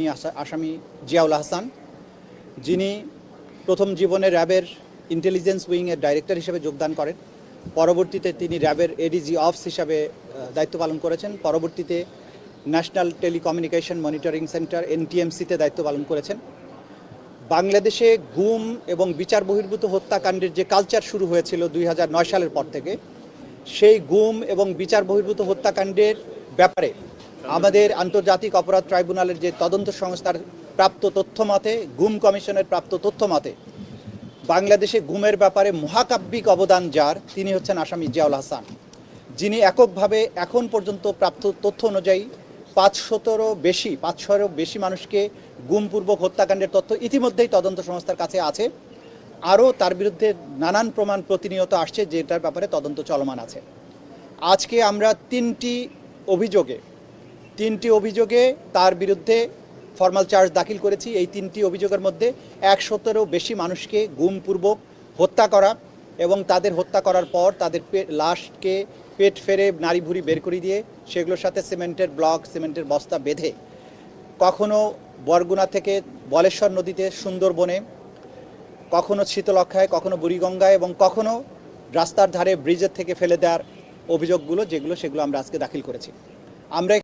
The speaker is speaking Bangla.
তিনি আসা- আসামি জিয়াউল হাসান, যিনি প্রথম জীবনে র্যাবের ইন্টেলিজেন্স উইংয়ের ডাইরেক্টর হিসেবে যোগদান করেন, পরবর্তীতে তিনি র্যাবের এডিজি অফস হিসাবে দায়িত্ব পালন করেছেন, পরবর্তীতে ন্যাশনাল টেলিকমিউনিকেশন মনিটরিং সেন্টার এনটিএমসিতে দায়িত্ব পালন করেছেন। বাংলাদেশে গুম এবং বিচার বহির্ভূত হত্যাকাণ্ডের যে কালচার শুরু হয়েছিল দুই হাজার নয় সালের পর থেকে, সেই গুম এবং বিচার বহির্ভূত হত্যাকাণ্ডের ব্যাপারে আমাদের আন্তর্জাতিক অপরাধ ট্রাইব্যুনালের যে তদন্ত সংস্থার প্রাপ্ত তথ্য মতে, গুম কমিশনের প্রাপ্ত তথ্য মতে, বাংলাদেশে গুমের ব্যাপারে মহাকাব্যিক অবদান যার, তিনি হচ্ছেন আসামি জিয়াউল হাসান। যিনি এককভাবে এখন পর্যন্ত প্রাপ্ত তথ্য অনুযায়ী পাঁচশতেরও বেশি, পাঁচশোরও বেশি মানুষকে গুমপূর্বক হত্যাকাণ্ডের তথ্য ইতিমধ্যেই তদন্ত সংস্থার কাছে আছে। আরও তার বিরুদ্ধে নানান প্রমাণ প্রতিনিয়ত আসছে, যেটার ব্যাপারে তদন্ত চলমান আছে। আজকে আমরা তিনটি অভিযোগে তিনটি অভিযোগে তার বিরুদ্ধে ফর্মাল চার্জ দাখিল করেছি। এই তিনটি অভিযোগের মধ্যে একশতেরও বেশি মানুষকে গুমপূর্বক হত্যা করা এবং তাদের হত্যা করার পর তাদের লাশকে পেট ফেরে নাড়ি ভুড়ি বের করে দিয়ে সেগুলোর সাথে সিমেন্টের ব্লক, সিমেন্টের বস্তা বেঁধে কখনো বরগুনা থেকে বলেশ্বর নদীতে, সুন্দরবনে, কখনো শীতলক্ষায় কখনো বুড়িগঙ্গায় এবং কখনো রাস্তার ধারে ব্রিজের থেকে ফেলে দেওয়ার অভিযোগগুলো, যেগুলো সেগুলো আমরা আজকে দাখিল করেছি। আমরা